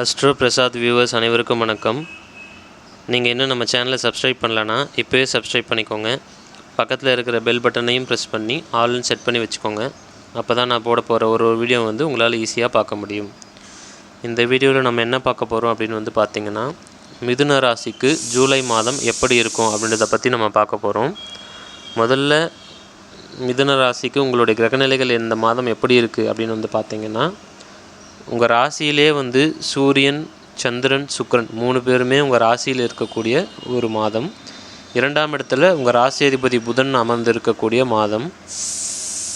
Astro Prasad viewers அனைவருக்கும் வணக்கம். நீங்கள் இன்னும் நம்ம சேனலை சப்ஸ்கிரைப் பண்ணலன்னா இப்போயே சப்ஸ்கிரைப் பண்ணிக்கோங்க. பக்கத்தில் இருக்கிற பெல் பட்டனையும் ப்ரெஸ் பண்ணி ஆல்னு செட் பண்ணி வச்சுக்கோங்க. அப்போ தான் நான் போட போகிற ஒரு ஒரு வீடியோ வந்து உங்களால் ஈஸியாக பார்க்க முடியும். இந்த வீடியோவில் நம்ம என்ன பார்க்க போகிறோம் அப்படின்னு வந்து பார்த்திங்கன்னா மிதுன ராசிக்கு ஜூலை மாதம் எப்படி இருக்கும் அப்படின்றத பற்றி நம்ம பார்க்க போகிறோம் முதல்ல மிதுன ராசிக்கு உங்களுடைய கிரகநிலைகள் இந்த மாதம் எப்படி இருக்குது அப்படின்னு வந்து பார்த்திங்கன்னா உங்கள் ராசியிலே வந்து சூரியன் சந்திரன் சுக்கரன் மூணு பேருமே உங்கள் ராசியில் இருக்கக்கூடிய ஒரு மாதம். இரண்டாம் இடத்துல உங்கள் ராசி அதிபதி புதன் அமர்ந்து இருக்கக்கூடிய மாதம்.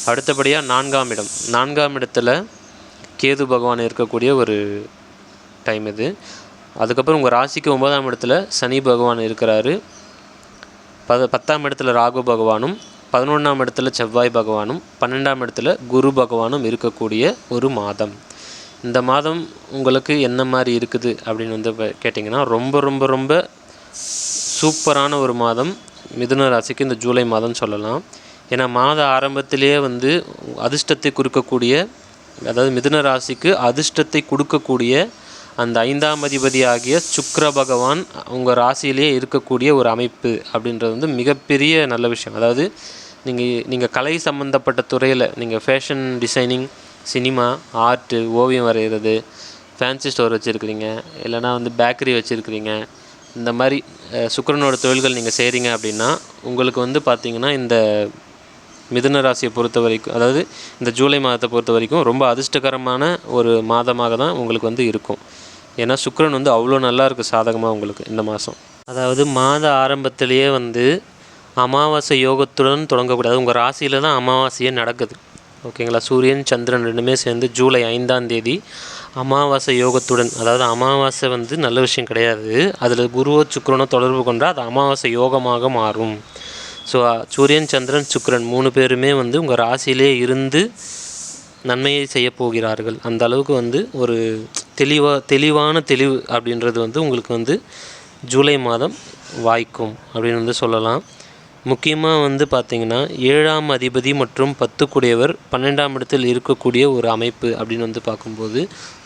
அடுத்தபடியாக நான்காம் இடம். நான்காம் இடத்துல கேது பகவான் இருக்கக்கூடிய ஒரு டைம் இது. அதுக்கப்புறம் உங்கள் ராசிக்கு ஒன்பதாம் இடத்துல சனி பகவான் இருக்கிறாரு. பத பத்தாம் இடத்துல ராகு பகவானும் பதினொன்றாம் இடத்துல செவ்வாய் பகவானும் பன்னெண்டாம் இடத்துல குரு பகவானும் இருக்கக்கூடிய ஒரு மாதம். இந்த மாதம் உங்களுக்கு என்ன மாதிரி இருக்குது அப்படின்னு வந்து கேட்டிங்கன்னா ரொம்ப ரொம்ப ரொம்ப சூப்பரான ஒரு மாதம். மிதுன ராசிக்கு இந்த ஜூலை மாதம் சொல்லலாம். ஏன்னா மாத ஆரம்பத்திலேயே வந்து அதிர்ஷ்டத்தை கொடுக்கக்கூடிய அதாவது மிதுன ராசிக்கு அதிர்ஷ்டத்தை கொடுக்கக்கூடிய அந்த ஐந்தாம் அதிபதி ஆகிய சுக்கர பகவான் உங்கள் ராசியிலேயே இருக்கக்கூடிய ஒரு அமைப்பு அப்படின்றது வந்து மிகப்பெரிய நல்ல விஷயம். அதாவது நீங்கள் நீங்கள் கலை சம்மந்தப்பட்ட துறையில் நீங்கள் ஃபேஷன் டிசைனிங் சினிமா ஆர்ட்டு ஓவியம் வரைகிறது ஃபேன்சி ஸ்டோர் வச்சுருக்கிறீங்க இல்லைனா வந்து பேக்கரி வச்சுருக்குறீங்க இந்த மாதிரி சுக்கரனோட தொழில்கள் நீங்கள் செய்கிறீங்க அப்படின்னா உங்களுக்கு வந்து பார்த்திங்கன்னா இந்த மிதுன ராசியை பொறுத்த வரைக்கும் அதாவது இந்த ஜூலை மாதத்தை பொறுத்த வரைக்கும் ரொம்ப அதிர்ஷ்டகரமான ஒரு மாதமாக தான் உங்களுக்கு வந்து இருக்கும். ஏன்னா சுக்கரன் வந்து அவ்வளோ நல்லா இருக்குது சாதகமாக உங்களுக்கு இந்த மாதம். அதாவது மாத ஆரம்பத்திலேயே வந்து அமாவாசை யோகத்துடன் தொடங்கக்கூடாது. உங்கள் ராசியில் தான் அமாவாசையே நடக்குது. ஓகேங்களா? சூரியன் சந்திரன் ரெண்டுமே சேர்ந்து ஜூலை ஐந்தாம் தேதி அமாவாசை யோகத்துடன் அதாவது அமாவாசை வந்து நல்ல விஷயம் கிடையாது. அதில் குருவோ சுக்கிரனோ தொடர்பு கொண்டால் அது அமாவாசை யோகமாக மாறும். ஸோ சூரியன் சந்திரன் சுக்கரன் மூணு பேருமே வந்து உங்கள் ராசியிலே இருந்து நன்மையை செய்ய போகிறார்கள். அந்த அளவுக்கு வந்து ஒரு தெளிவாக தெளிவான தெளிவு அப்படின்றது வந்து உங்களுக்கு வந்து ஜூலை மாதம் வாய்க்கும் அப்படின்னு வந்து சொல்லலாம். முக்கியமாக வந்து பார்த்திங்கன்னா ஏழாம் அதிபதி மற்றும் பத்துக்குடையவர் பன்னெண்டாம் இடத்தில் இருக்கக்கூடிய ஒரு அமைப்பு அப்படின்னு வந்து பார்க்கும்போது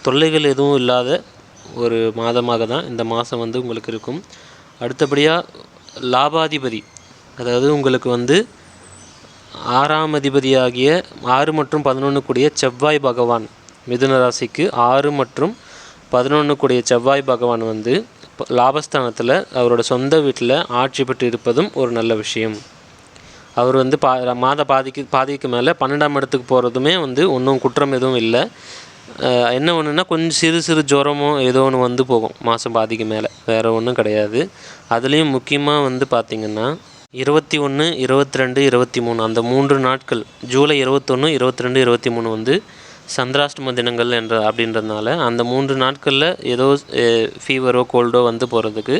தொல்லைகள் எதுவும் இல்லாத ஒரு மாதமாக தான் இந்த மாதம் வந்து உங்களுக்கு இருக்கும். அடுத்தபடியாக லாபாதிபதி அதாவது உங்களுக்கு வந்து ஆறாம் அதிபதியாகிய ஆறு மற்றும் பதினொன்று கூடிய செவ்வாய் பகவான் மிதுன ராசிக்கு ஆறு மற்றும் பதினொன்று கூடிய செவ்வாய் பகவான் வந்து லாபஸ்தானத்தில் அவரோட சொந்த வீட்டில் ஆட்சி பெற்று இருப்பதும் ஒரு நல்ல விஷயம். அவர் வந்து பா மாத பாதிக்கு பாதிக்கு மேலே பன்னெண்டாம் இடத்துக்கு போகிறதுமே வந்து ஒன்றும் குற்றம் எதுவும் இல்லை. என்ன ஒன்றுனா கொஞ்சம் சிறு சிறு ஜுரமோ ஏதோ ஒன்று வந்து போகும் மாதம் பாதிக்கு மேலே. வேறு ஒன்றும் கிடையாது. அதுலேயும் முக்கியமாக வந்து பார்த்திங்கன்னா இருபத்தி ஒன்று இருபத்தி ரெண்டு இருபத்தி மூணு அந்த மூன்று நாட்கள் ஜூலை இருபத்தொன்று இருபத்தி ரெண்டு இருபத்தி மூணு வந்து சந்திராஷ்டம தினங்கள் என்ற அப்படின்றதுனால அந்த மூன்று நாட்களில் ஏதோ ஃபீவரோ கோல்டோ வந்து போகிறதுக்கு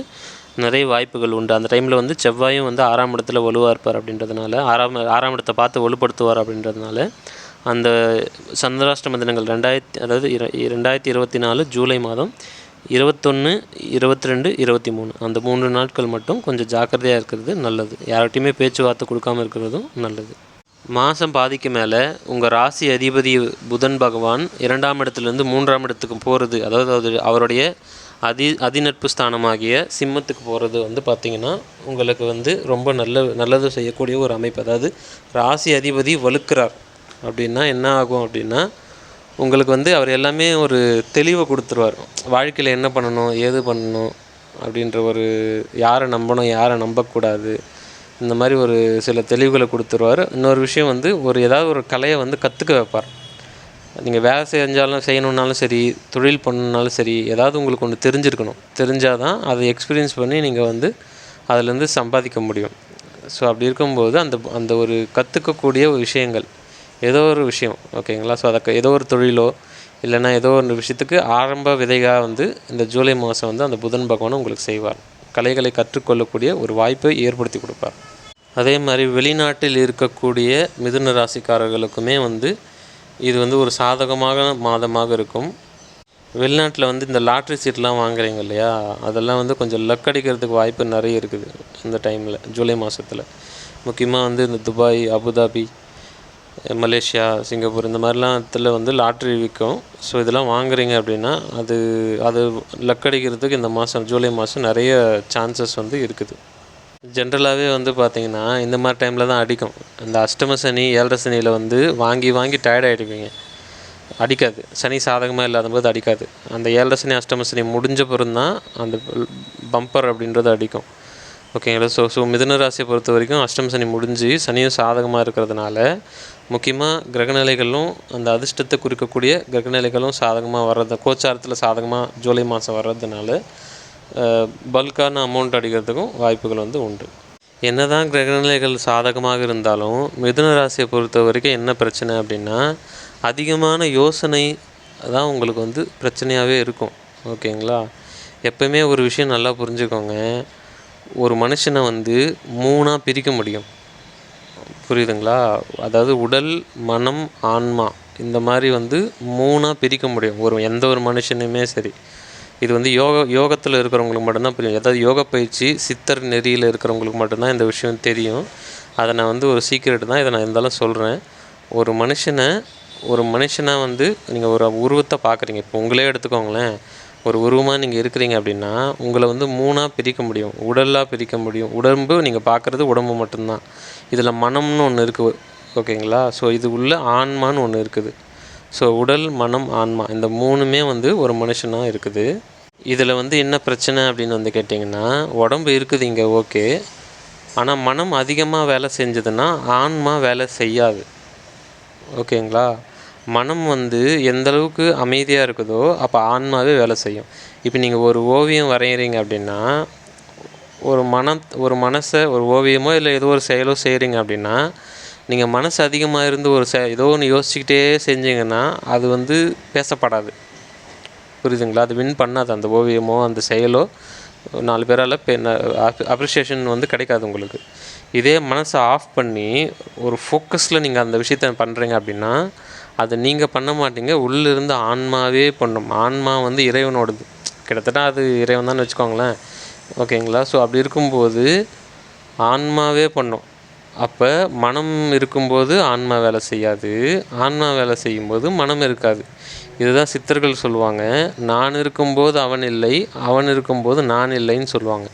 நிறைய வாய்ப்புகள் உண்டு. அந்த டைமில் வந்து செவ்வாயும் வந்து ஆறாம் இடத்துல வலுவாக இருப்பார் அப்படின்றதுனால ஆறாம் ஆறாம் இடத்தை பார்த்து வலுப்படுத்துவார் அப்படின்றதுனால அந்த சந்திராஷ்டம தினங்கள் ரெண்டாயிரத்தி அதாவது இர ரெண்டாயிரத்தி இருபத்தி நாலு ஜூலை மாதம் இருபத்தொன்று இருபத்தி ரெண்டு இருபத்தி மூணு அந்த மூன்று நாட்கள் மட்டும் கொஞ்சம் ஜாக்கிரதையாக இருக்கிறது நல்லது. யார்கிட்டையுமே பேச்சுவார்த்தை கொடுக்காம இருக்கிறதும் நல்லது. மாதம் பாதிக்கு மேலே உங்கள் ராசி அதிபதி புதன் பகவான் இரண்டாம் இடத்துலேருந்து மூன்றாம் இடத்துக்கு போகிறது அதாவது அது அவருடைய அதி அதிநட்பு ஸ்தானமாகிய சிம்மத்துக்கு போகிறது வந்து பார்த்திங்கன்னா உங்களுக்கு வந்து ரொம்ப நல்ல நல்லது செய்யக்கூடிய ஒரு அமைப்பு. அதாவது ராசி அதிபதி வலுக்கிறார். அப்படின்னா என்ன ஆகும் அப்படின்னா உங்களுக்கு வந்து அவர் எல்லாமே ஒரு தெளிவை கொடுத்துருவார். வாழ்க்கையில் என்ன பண்ணணும் ஏது பண்ணணும் அப்படின்ற ஒரு யாரை நம்பணும் யாரை நம்பக்கூடாது இந்த மாதிரி ஒரு சில தெளிவுகளை கொடுத்துருவார். இன்னொரு விஷயம் வந்து ஒரு ஏதாவது ஒரு கலையை வந்து கற்றுக்க வைப்பார். நீங்கள் வேலை செஞ்சாலும் செய்யணுன்னாலும் சரி தொழில் பண்ணணுன்னாலும் சரி ஏதாவது உங்களுக்கு ஒன்று தெரிஞ்சிருக்கணும். தெரிஞ்சால் தான் அதை எக்ஸ்பீரியன்ஸ் பண்ணி நீங்கள் வந்து அதுலேருந்து சம்பாதிக்க முடியும். ஸோ அப்படி இருக்கும்போது அந்த அந்த ஒரு கற்றுக்கக்கூடிய விஷயங்கள் ஏதோ ஒரு விஷயம் ஓகேங்களா ஸோ அதை ஏதோ ஒரு தொழிலோ இல்லைன்னா ஏதோ ஒரு விஷயத்துக்கு ஆரம்ப விதையாக வந்து இந்த ஜூலை மாதம் வந்து அந்த புதன் பகவான் உங்களுக்கு செய்வார். கலைகளை கற்றுக்கொள்ளக்கூடிய ஒரு வாய்ப்பை ஏற்படுத்தி கொடுப்பார். அதே மாதிரி வெளிநாட்டில் இருக்கக்கூடிய மிதுன ராசிக்காரர்களுக்குமே வந்து இது வந்து ஒரு சாதகமான மாதமாக இருக்கும். வெளிநாட்டில் வந்து இந்த லாட்ரி சீட்லாம் வாங்குறீங்க இல்லையா? அதெல்லாம் வந்து கொஞ்சம் லக் அடிக்கிறதுக்கு வாய்ப்பு நிறைய இருக்குது இந்த டைமில் ஜூலை மாதத்தில் முக்கியமாக வந்து இந்த துபாய் அபுதாபி மலேசியா சிங்கப்பூர் இந்த மாதிரிலாம் இடத்துல வந்து லாட்ரி விற்கும். ஸோ இதெல்லாம் வாங்குறீங்க அப்படின்னா அது அது லக்கடிக்கிறதுக்கு இந்த மாதம் ஜூலை மாதம் நிறைய சான்சஸ் வந்து இருக்குது. ஜென்ரலாகவே வந்து பார்த்தீங்கன்னா இந்த மாதிரி டைமில் தான் அடிக்கும். இந்த அஷ்டம சனி ஏழரை சனியில் வந்து வாங்கி வாங்கி டயர்ட் ஆகிடுவீங்க அடிக்காது. சனி சாதகமாக இல்லாத போது அடிக்காது. அந்த ஏழரை சனி அஷ்டம சனி முடிஞ்ச பிறந்தான் அந்த பம்பர் அப்படின்றது அடிக்கும். ஓகேங்களா ஸோ ஸோ மிதுன ராசியை பொறுத்த வரைக்கும் அஷ்டம சனி முடிஞ்சு சனியும் சாதகமாக இருக்கிறதுனால முக்கியமாக கிரகநிலைகளும் அந்த அதிர்ஷ்டத்தை குறிக்கக்கூடிய கிரகநிலைகளும் சாதகமாக வர்றது கோச்சாரத்தில் சாதகமாக ஜூலை மாதம் வர்றதுனால பல்கான அமௌண்ட் அடிக்கிறதுக்கும் வாய்ப்புகள் வந்து உண்டு. என்னதான் கிரகநிலைகள் சாதகமாக இருந்தாலும் மிதுன ராசியை பொறுத்த வரைக்கும் என்ன பிரச்சனை அப்படின்னா அதிகமான யோசனை தான் உங்களுக்கு வந்து பிரச்சனையாகவே இருக்கும். ஓகேங்களா? எப்பவுமே ஒரு விஷயம் நல்லா புரிஞ்சுக்கோங்க. ஒரு மனுஷனை வந்து மூணாக பிரிக்க முடியும். புரியுதுங்களா? அதாவது உடல் மனம் ஆன்மா இந்த மாதிரி வந்து மூணாக பிரிக்க முடியும். ஒரு எந்த ஒரு மனுஷனுமே சரி. இது வந்து யோக யோகத்தில் இருக்கிறவங்களுக்கு மட்டும்தான் புரியும். அதாவது யோக பயிற்சி சித்தர் நெறியில் இருக்கிறவங்களுக்கு மட்டும்தான் இந்த விஷயம் தெரியும். அதை நான் வந்து ஒரு சீக்கிரட் தான் இதை நான் இருந்தாலும் சொல்கிறேன் ஒரு மனுஷனை ஒரு மனுஷனாக வந்து நீங்கள் ஒரு உருவத்தை பார்க்குறீங்க இப்போ உங்களே எடுத்துக்கோங்களேன். ஒரு உருவமாக நீங்கள் இருக்கிறீங்க அப்படின்னா உங்களை வந்து மூணாக பிரிக்க முடியும். உடலாக பிரிக்க முடியும். உடம்பு நீங்கள் பார்க்குறது உடம்பு மட்டும்தான். இதில் மனம்னு ஒன்று இருக்குது ஓகேங்களா? ஸோ இது உள்ள ஆன்மான்னு ஒன்று இருக்குது. ஸோ உடல் மனம் ஆன்மா இந்த மூணுமே வந்து ஒரு மனுஷனாக இருக்குது. இதில் வந்து என்ன பிரச்சனை அப்படின்னு வந்து கேட்டிங்கன்னா உடம்பு இருக்குது இங்கே ஓகே. ஆனால் மனம் அதிகமாக வேலை செஞ்சதுன்னா ஆன்மா வேலை செய்யாது. ஓகேங்களா? மனம் வந்து எந்த அளவுக்கு அமைதியாக இருக்குதோ அப்போ ஆன்மாவே வேலை செய்யும். இப்போ நீங்கள் ஒரு ஓவியம் வரைகிறீங்க அப்படின்னா ஒரு மனம் ஒரு மனசை ஒரு ஓவியமோ இல்லை ஏதோ ஒரு செயலோ செய்கிறீங்க அப்படின்னா நீங்கள் மனசு அதிகமாக இருந்து ஒரு செ ஏதோ ஒன்று யோசிச்சுக்கிட்டே செஞ்சீங்கன்னா அது வந்து பேசப்படாது. புரியுதுங்களா? அது வின் பண்ணாது அந்த ஓவியமோ அந்த செயலோ நாலு பேரால் பெ அப்ரிஷியேஷன் வந்து கிடைக்காது உங்களுக்கு. இதே மனசை ஆஃப் பண்ணி ஒரு ஃபோக்கஸில் நீங்கள் அந்த விஷயத்த பண்ணுறீங்க அப்படின்னா அதை நீங்கள் பண்ண மாட்டீங்க. உள்ளிருந்து ஆன்மாவே பண்ணும். ஆன்மா வந்து இறைவனோடது. கிட்டத்தட்ட அது இறைவன் தான் வச்சுக்கோங்களேன். ஓகேங்களா? ஸோ அப்படி இருக்கும்போது ஆன்மாவே பண்ணும். அப்போ மனம் இருக்கும்போது ஆன்மா வேலை செய்யாது. ஆன்மா வேலை செய்யும்போது மனம் இருக்காது. இதுதான் சித்தர்கள் சொல்லுவாங்க. நான் இருக்கும்போது அவன் இல்லை அவன் இருக்கும்போது நான் இல்லைன்னு சொல்லுவாங்க.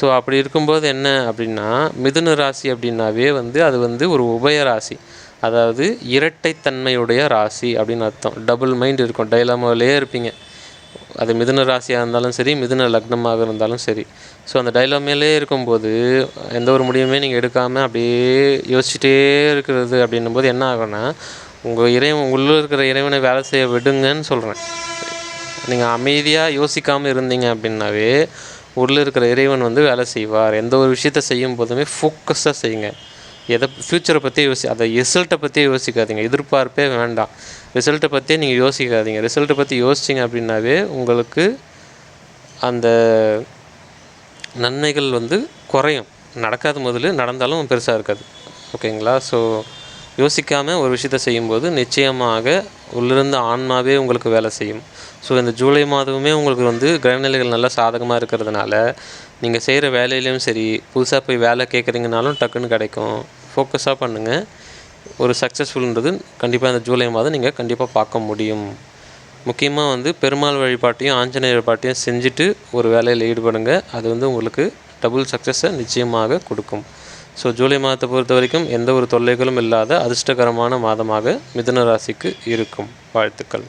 ஸோ அப்படி இருக்கும்போது என்ன அப்படின்னா மிதுன ராசி அப்படின்னாவே வந்து அது வந்து ஒரு உபய ராசி. அதாவது இரட்டைத்தன்மையுடைய ராசி அப்படின்னு அர்த்தம். டபுள் மைண்ட் இருக்கும். டைலாமாவிலே இருப்பீங்க. அது மிதுன ராசியாக இருந்தாலும் சரி மிதுன லக்னமாக இருந்தாலும் சரி. ஸோ அந்த டைலாமேலே இருக்கும்போது எந்த ஒரு முடிவுமே நீங்கள் எடுக்காமல் அப்படியே யோசிச்சுட்டே இருக்கிறது அப்படின்னும் போது என்ன ஆகும்னா உங்கள் இறைவன் உள்ளே இருக்கிற இறைவனை வேலை செய்ய விடுங்கன்னு சொல்கிறேன் நீங்கள் அமைதியாக யோசிக்காமல் இருந்தீங்க அப்படின்னாவே உள்ளே இருக்கிற இறைவன் வந்து வேலை செய்வார். எந்த ஒரு விஷயத்த செய்யும் போதுமே ஃபோக்கஸாக செய்யுங்க. எதை ஃப்யூச்சரை பற்றி யோசி அதை ரிசல்ட்டை பற்றி யோசிக்காதீங்க. எதிர்பார்ப்பே வேண்டாம். ரிசல்ட்டை பற்றியே நீங்கள் யோசிக்காதீங்க. ரிசல்ட்டை பற்றி யோசிச்சிங்க அப்படின்னாவே உங்களுக்கு அந்த நன்மைகள் வந்து குறையும். நடக்காத முதல்ல நடந்தாலும் பெருசாக இருக்காது. ஓகேங்களா? ஸோ யோசிக்காமல் ஒரு விஷயத்தை செய்யும்போது நிச்சயமாக உள்ளிருந்த ஆன்மாவே உங்களுக்கு வேலை செய்யும். ஸோ இந்த ஜூலை மாதமுமே உங்களுக்கு வந்து கிரகநிலைகள் நல்லா சாதகமாக இருக்கிறதுனால நீங்கள் செய்கிற வேலையிலையும் சரி புதுசாக போய் வேலை கேட்குறீங்கனாலும் டக்குன்னு கிடைக்கும். ஃபோக்கஸாக பண்ணுங்கள் ஒரு சக்ஸஸ்ஃபுல்ன்றது கண்டிப்பாக இந்த ஜூலை மாதம் நீங்கள் கண்டிப்பாக பார்க்க முடியும். முக்கியமாக வந்து பெருமாள் வழிபாட்டையும் ஆஞ்சநேயர் வழிபாட்டையும் செஞ்சுட்டு ஒரு வேலையில் ஈடுபடுங்க. அது வந்து உங்களுக்கு டபுள் சக்ஸஸை நிச்சயமாக கொடுக்கும். ஸோ ஜூலை மாதத்தை பொறுத்த வரைக்கும் எந்த ஒரு தொல்லைகளும் இல்லாத அதிர்ஷ்டகரமான மாதமாக மிதுன ராசிக்கு இருக்கும். வாழ்த்துக்கள்.